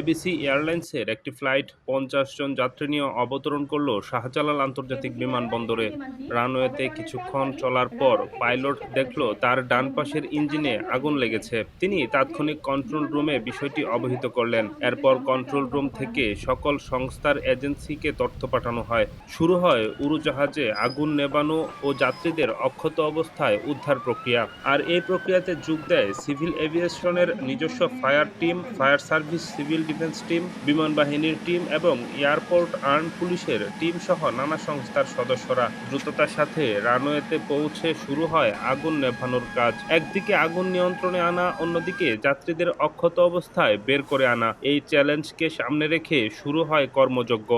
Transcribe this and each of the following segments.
ABC এয়ারলাইন্সের একটি flight পঞ্চাশ জন যাত্রী নিয়ে অবতরণ করল শাহজালাল আন্তর্জাতিক বিমানবন্দরে। রানওয়েতে কিছুক্ষণ চলার পর পাইলট দেখল তার ডান পাশের ইঞ্জিনে আগুন লেগেছে। তিনি তাৎক্ষণিক কন্ট্রোল রুমে বিষয়টি অবহিত করলেন। এরপর কন্ট্রোল রুম থেকে সকল সংস্থার এজেন্সিকে তথ্য পাঠানো হয়। শুরু হয় উড়োজাহাজে আগুন নেবানো ও যাত্রীদের অক্ষত অবস্থায় উদ্ধার প্রক্রিয়া। আর এই প্রক্রিয়াতে যোগ দেয় সিভিল এভিয়েশনের নিজস্ব fire team, fire service, civil defence team, বিমান বাহিনীর টিম এবং এয়ারপোর্ট আর্ম পুলিশের টিম সহ নানা সংস্থার সদস্যরা দ্রুততার সাথে রানওয়েতে পৌঁছে শুরু হয় আগুন নেভানোর কাজ। একদিকে আগুন নিয়ন্ত্রণে আনা, অন্যদিকে যাত্রীদের অক্ষত অবস্থায় বের করে আনা। এই চ্যালেঞ্জকে সামনে রেখে শুরু হয় কর্মযজ্ঞ।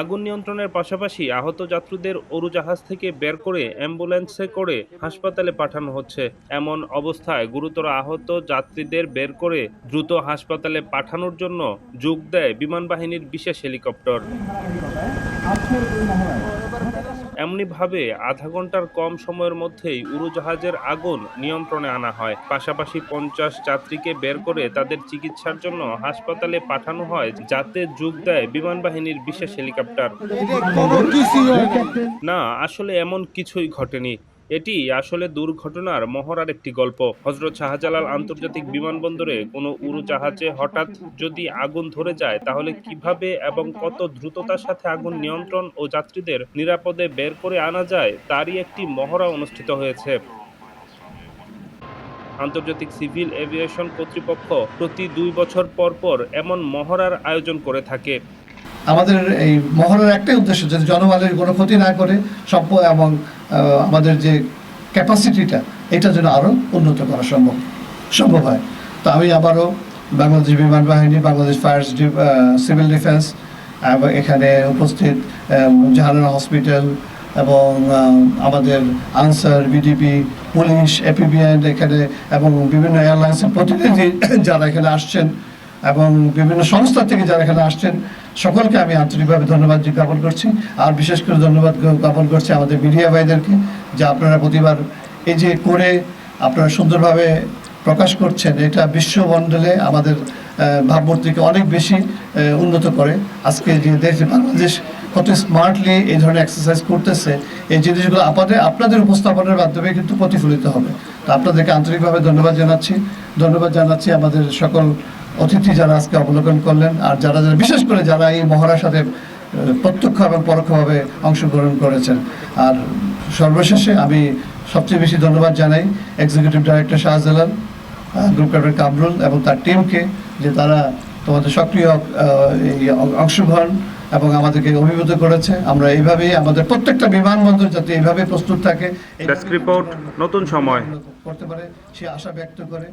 আগুন নিয়ন্ত্রণের পাশাপাশি আহত যাত্রীদের উড়োজাহাজ থেকে বের করে অ্যাম্বুলেন্সে করে হাসপাতালে পাঠানো হচ্ছে। এমন অবস্থায় গুরুতর আহত যাত্রীদের বের করে দ্রুত হাসপাতালে পাঠানোর জন্য যোগ দেয় বিমান বাহিনীর বিশেষ হেলিকপ্টার। এমনিভাবে আধা ঘণ্টার কম সময়ের মধ্যেই উড়োজাহাজের আগুন নিয়ন্ত্রণে আনা হয়। পাশাপাশি পঞ্চাশ যাত্রীকে বের করে তাদের চিকিৎসার জন্য হাসপাতালে পাঠানো হয় যাতে যোগ দেয় বিমান বাহিনীর বিশেষ হেলিকপ্টার। না আসলে এমন কিছুই ঘটেনি। এটি আসলে দুর্ঘটনার মহড়ার একটি গল্প। হজরত শাহজালাল আন্তর্জাতিক বিমানবন্দরে কোনো উড়োজাহাজে হঠাৎ যদি আগুন ধরে যায়, তাহলে কীভাবে এবং কত দ্রুততার সাথে আগুন নিয়ন্ত্রণ ও যাত্রীদের নিরাপদে বের করে আনা যায়, তারই একটি মহড়া অনুষ্ঠিত হয়েছে। আন্তর্জাতিক সিভিল এভিয়েশন কর্তৃপক্ষ প্রতি দুই বছর পর পর এমন মহড়ার আয়োজন করে থাকে। আমাদের এই মহলের একটাই উদ্দেশ্য যাতে জনগণের কোনো ক্ষতি না করে সম্প এবং আমাদের যে ক্যাপাসিটিটা এটা যেন আরও উন্নত করা সম্ভব সম্ভব হয়। তো আমি আবারও বাংলাদেশ বিমান বাহিনী বাংলাদেশ ফায়ার সিভিল ডিফেন্স এবং এখানে উপস্থিত আহ, জাহানারা হসপিটাল এবং আমাদের আনসার বিডিপি পুলিশ এপিবিএন এখানে এবং বিভিন্ন এয়ারলাইন্সের প্রতিনিধি যারা এখানে আসছেন এবং বিভিন্ন সংস্থা থেকে যারা এখানে আসছেন, সকলকে আমি আন্তরিকভাবে ধন্যবাদ জ্ঞাপন করছি। আর বিশেষ করে ধন্যবাদ জ্ঞাপন করছি আমাদের মিডিয়া ভাইদেরকে, যে আপনারা প্রতিবার এই যে করে আপনারা সুন্দরভাবে প্রকাশ করছেন, এটা বিশ্বমণ্ডলে আমাদের ভাবমূর্তিকে অনেক বেশি উন্নত করে। আজকে যে দেশ, বাংলাদেশ কত স্মার্টলি এই ধরনের এক্সারসাইজ করতেছে, এই জিনিসগুলো আপনাদের আপনাদের উপস্থাপনের মাধ্যমে কিন্তু প্রতিফলিত হবে। তো আপনাদেরকে আন্তরিকভাবে ধন্যবাদ জানাচ্ছি। ধন্যবাদ জানাচ্ছি আমাদের সকল অতিথি যারা আজকে অবলোকন করলেন আর যারা যারা বিশেষ করে যারা এই মহড়ার সাথে প্রত্যক্ষ এবং পরোক্ষভাবে অংশগ্রহণ করেছেন। আর সর্বশেষে আমি সবচেয়ে বেশি ধন্যবাদ জানাই executive director Shahjalal group captain Kamrul এবং তার টিমকে যে তারা তোমাদের সক্রিয় এই অংশগ্রহণ এবং আমাদেরকে অভিভূত করেছে। আমরা এইভাবেই আমাদের প্রত্যেকটা বিমানবন্দর যাতে এইভাবে প্রস্তুত থাকে রিপোর্ট নতুন সময়। করতে পারে সে আশা ব্যক্ত করে।